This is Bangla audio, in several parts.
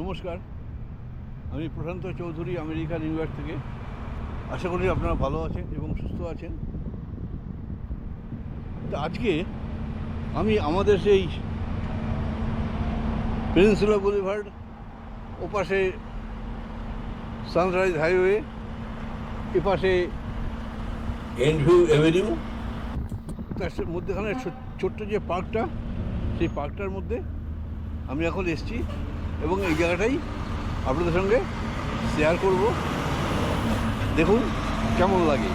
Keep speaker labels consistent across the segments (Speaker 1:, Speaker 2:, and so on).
Speaker 1: নমস্কার। আমি Prashanta Chowdhury America New York থেকে। আশা করি আপনারা ভালো আছেন এবং সুস্থ আছেন। তো আজকে আমি আমাদের সেই পেনিনসুলা বুলিভার্ড ওপাশে সানরাইজ হাইওয়ে, এপাশে এনভিউ অ্যাভিনিউ তার মধ্যেখানে ছোট্ট যে পার্কটা, সেই পার্কটার মধ্যে আমি এখন এসেছি। এবং এই জায়গাটাই আপনাদের সঙ্গে শেয়ার করব। দেখুন কেমন লাগে।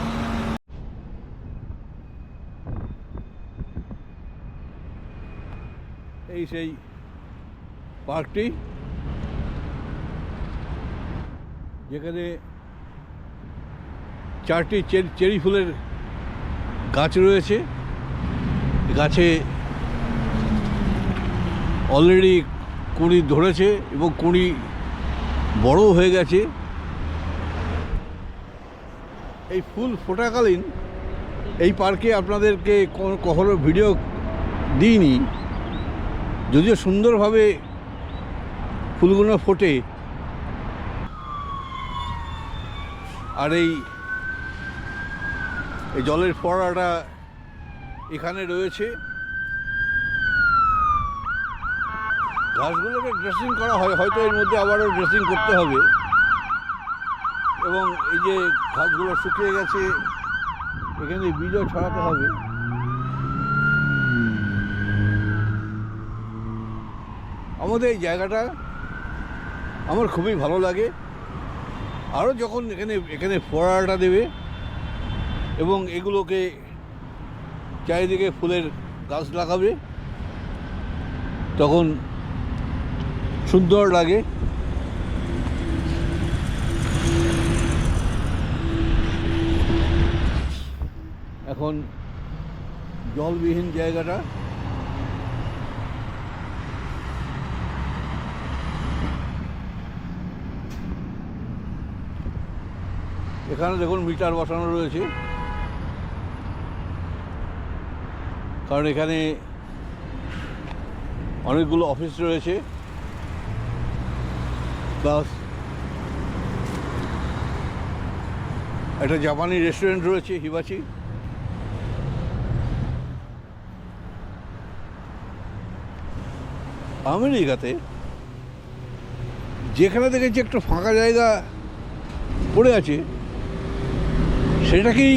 Speaker 1: এই সেই পার্কটি, যেখানে চারটি চেরি ফুলের গাছ রয়েছে। গাছে অলরেডি কুঁড়ি ধরেছে এবং কুঁড়ি বড় হয়ে গেছে। এই ফুল ফোটাকালীন এই পার্কে আপনাদেরকে কখনো ভিডিও দিইনি। যদিও সুন্দরভাবে ফুলগুলো ফোটে। আর এই এই জলের ফোয়ারাটা এখানে রয়েছে। ঘাসগুলোকে ড্রেসিং করা হয়, হয়তো এর মধ্যে আবারও ড্রেসিং করতে হবে। এবং এই যে ঘাসগুলো শুকিয়ে গেছে, এখানে বীজও ছড়াতে হবে। আমাদের এই জায়গাটা আমার খুবই ভালো লাগে। আরও যখন এখানে এখানে ফোয়ারাটা দেবে এবং এগুলোকে চারিদিকে ফুলের গাছ লাগাবে, তখন সুন্দর লাগে। এখন জলবিহীন জায়গাটা। এখানে দেখুন মিটার বসানো রয়েছে। কারণ এখানে অনেকগুলো অফিস রয়েছে। প্লাস একটা জাপানি রেস্টুরেন্ট রয়েছে, হিবাচি। আমেরিকাতে যেখানে দেখেছি একটা ফাঁকা জায়গা পড়ে আছে, সেটাকেই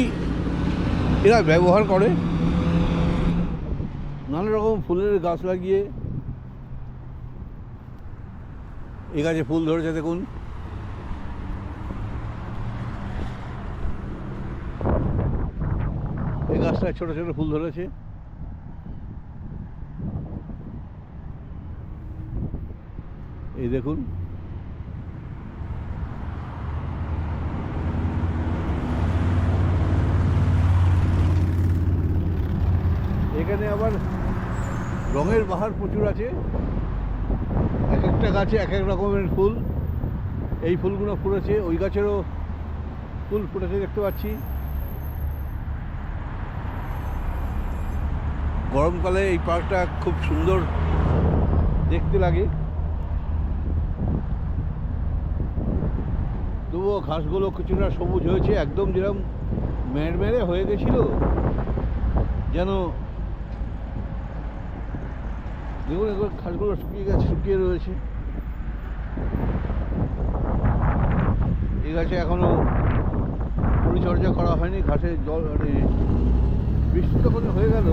Speaker 1: এরা ব্যবহার করে। নানা রকম ফুলের গাছ লাগিয়ে এই গাছে ফুল ধরেছে, দেখুন। এই গাছটায় ছোট ছোট ফুল ধরেছে। এই দেখুন। এখানে আবার রঙের বাহার প্রচুর আছে। একটা গাছে এক এক রকমের ফুল। এই ফুলগুলো ফুটেছে, ওই গাছেরও ফুল ফুটেছে দেখতে পাচ্ছি। গরমকালে এই পার্কটা খুব সুন্দর দেখতে লাগে। তবুও ঘাসগুলো কিছুটা সবুজ হয়েছে, একদম যেরকম মেড়মেড়ে হয়ে গেছিল, যেন দেখুন এগুলো ঘাসগুলো শুকিয়ে গেছে, শুকিয়ে রয়েছে। এই গাছে এখনও পরিচর্যা করা হয়নি, ঘাসে জল মানে বৃষ্টি যখন হয়ে গেল,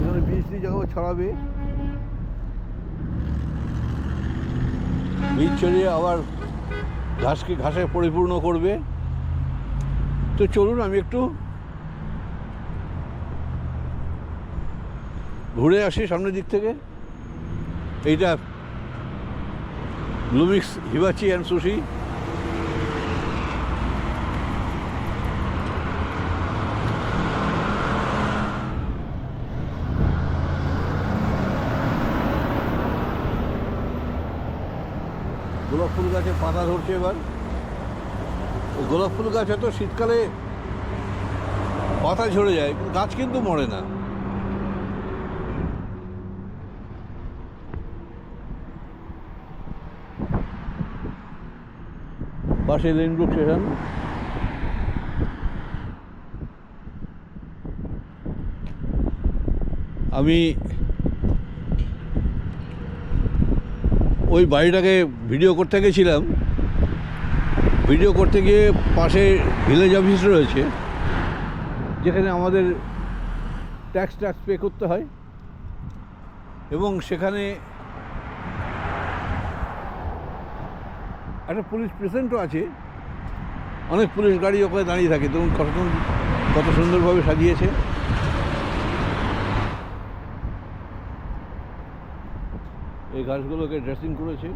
Speaker 1: এখানে বৃষ্টি যখন ছড়াবে, বীজ ছড়িয়ে আবার ঘাসকে ঘাসে পরিপূর্ণ করবে। তো চলুন, আমি একটু ঘুরে আসি সামনের দিক থেকে। এইটা লুমিক্স হিবাচি অ্যান্ড সুশি গোলাপ ফুল গাছে পাতা ধরছে এবার। গোলাপ ফুল গাছ হয়তো শীতকালে পাতা ঝরে যায়, কিন্তু গাছ কিন্তু মরে না। পাশে লেনব্রুক স্টেশন আমি ওই বাড়িটাকে ভিডিও করতে গেছিলাম। ভিডিও করতে গিয়ে পাশে ভিলেজ অফিস রয়েছে, যেখানে আমাদের ট্যাক্স ট্যাক্স পে করতে হয়। এবং সেখানে একটা পুলিশ প্রেসেন্টও আছে। অনেক পুলিশ গাড়ি ওখানে দাঁড়িয়ে থাকে। দেখুন কত কত সুন্দরভাবে সাজিয়েছে। এই গাছগুলোকে ড্রেসিং করেছে।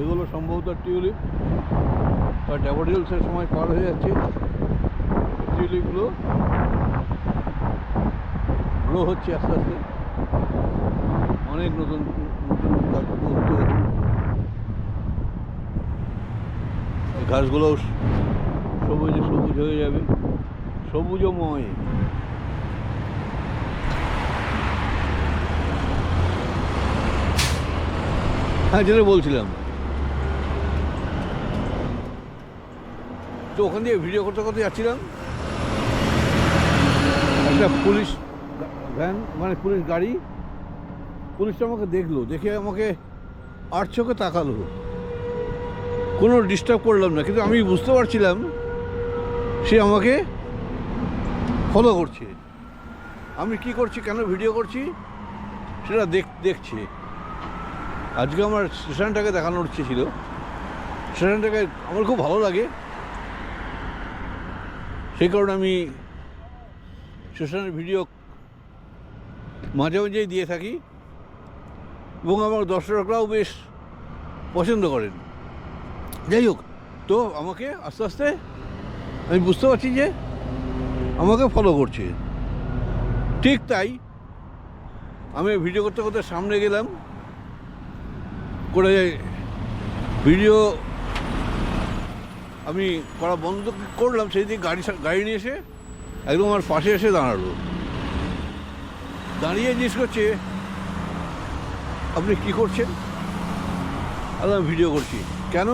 Speaker 1: এগুলো সম্ভবত টিউলিপ বা ড্যাফোডিলসের সময় পার হয়ে যাচ্ছে। টিউলিপগুলো গ্রো হচ্ছে আস্তে আস্তে। অনেক নতুন নতুন। এই ঘাসগুলো সবুজে সবুজ হয়ে যাবে। সবুজময়। হ্যাঁ যেটা বলছিলাম। তো ওখান দিয়ে ভিডিও করতে করতে যাচ্ছিলাম। একটা পুলিশ ভ্যান মানে পুলিশ গাড়ি। পুলিশটা আমাকে দেখল, দেখে আমাকে আট চোখে তাকালো। কোনো ডিস্টার্ব করলাম না, কিন্তু আমি বুঝতে পারছিলাম সে আমাকে ফলো করছে। আমি কি করছি, কেন ভিডিও করছি, সেটা দেখ, দেখছে। আজকে আমার স্টেশনটাকে দেখানোর ইচ্ছে ছিল। স্টেশনটাকে আমার খুব ভালো লাগে। সেই কারণে আমি স্টেশনের ভিডিও মাঝে মাঝেই দিয়ে থাকি এবং আমার দর্শকরাও বেশ পছন্দ করেন। যাই হোক, তো আমাকে আস্তে আস্তে আমি বুঝতে পারছি যে আমাকে ফলো করছে। ঠিক তাই আমি ভিডিও করতে করতে সামনে গেলাম, করে ভিডিও আমি করা বন্ধ করলাম সেই দিকে গাড়ি গাড়ি নিয়ে এসে একদম আমার পাশে এসে দাঁড়াল। দাঁড়িয়ে জিজ্ঞেস করছে, আপনি কি করছেন? আর আমি ভিডিও করছি। কেন?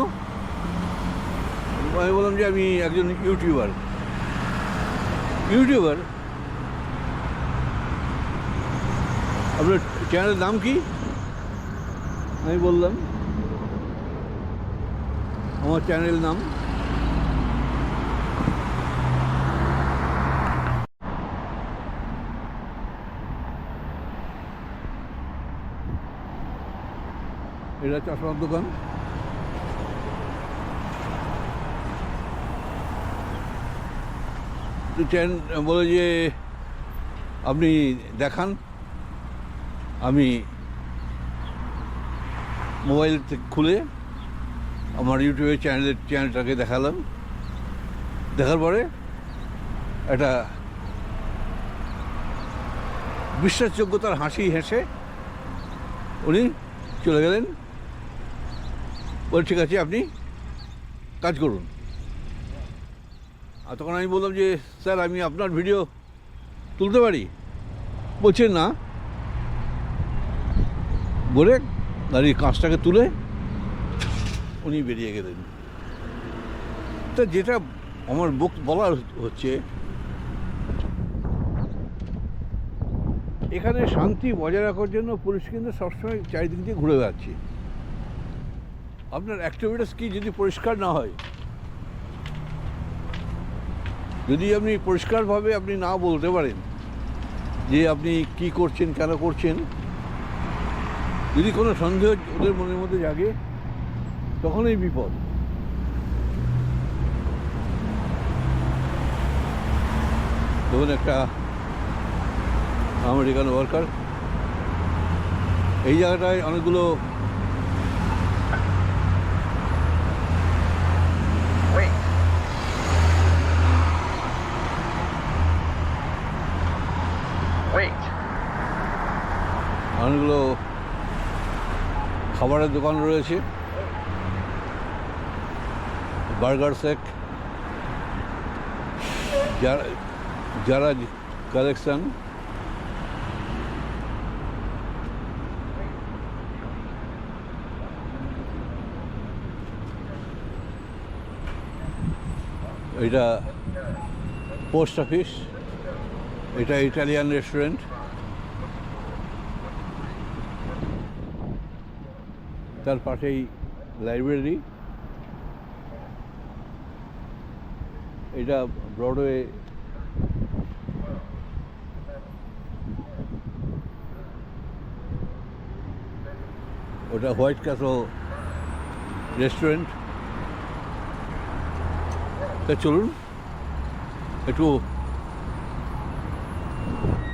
Speaker 1: আমি বললাম যে আমি একজন ইউটিউবার। ইউটিউবার? আপনার চ্যানেলের নাম কি? আমি বললাম, আমার চ্যানেলের নাম এটা চশমার দোকান। তো চ্যান বলে যে আপনি দেখান। আমি মোবাইল খুলে আমার ইউটিউবে চ্যানেলের চ্যানেলটাকে দেখালাম। দেখার পরে একটা বিশ্বাসযোগ্যতার হাসি হেসে উনি চলে গেলেন। বলে, ঠিক আছে, আপনি কাজ করুন। আর তখন আমি বললাম যে, স্যার, আমি আপনার ভিডিও তুলতে পারি? বলছেন না। বলে গাড়ির কাঁচটাকে তুলে উনি বেরিয়ে গেলেন। তা যেটা আমার বুক বলার হচ্ছে, এখানে শান্তি বজায় রাখার জন্য পুলিশ কিন্তু সবসময় চারিদিক দিয়ে ঘুরে বেড়াচ্ছে। আপনার অ্যাক্টিভিটিস কি যদি পরিষ্কার না হয়? যদি আপনি পরিষ্কারভাবে আপনি না বলতে পারেন যে আপনি কি করছেন, কেন করছেন, যদি কোনো সন্দেহ ওদের মনের মধ্যে জাগে তখনই বিপদ। ধরুন একটা আমেরিকান ওয়ার্কার এই জায়গাটায় অনেকগুলো অনেকগুলো খাবারের দোকান রয়েছে। Burger shake. যারা যারা কালেকশন। এটা পোস্ট অফিস। এটা ইটালিয়ান রেস্টুরেন্ট। তার পাশেই লাইব্রেরি এটা ব্রডওয়ে ওটা হোয়াইট ক্যাসল রেস্টুরেন্ট তা চলুন, একটু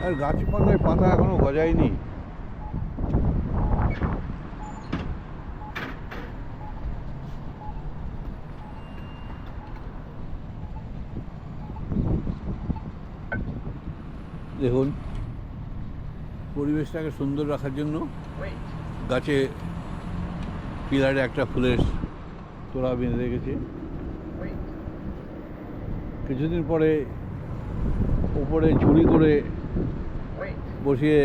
Speaker 1: আর গাছপালায় পাতা এখনও গজায়নি। দেখুন, পরিবেশটাকে সুন্দর রাখার জন্য গাছে পিলারে একটা ফুলের তোড়া বেঁধে রেখেছে। কিছুদিন পরে উপরে ঝুড়ি করে বসিয়ে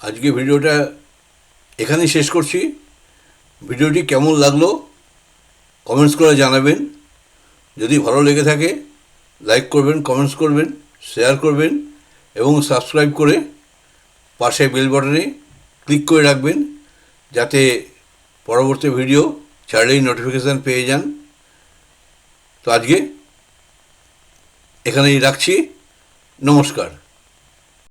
Speaker 1: আজকে ভিডিওটা এখানেই শেষ করছি। ভিডিওটি কেমন লাগল কমেন্টস করে জানাবেন। যদি ভালো লেগে থাকে, লাইক করবেন, কমেন্টস করবেন। শেয়ার করবেন এবং সাবস্ক্রাইব করে পাশে বেল বাটনে ক্লিক করে রাখবেন যাতে পরবর্তী ভিডিও ছাড়লেই নোটিফিকেশান পেয়ে যান। তো আজকে এখানেই রাখছি। নমস্কার।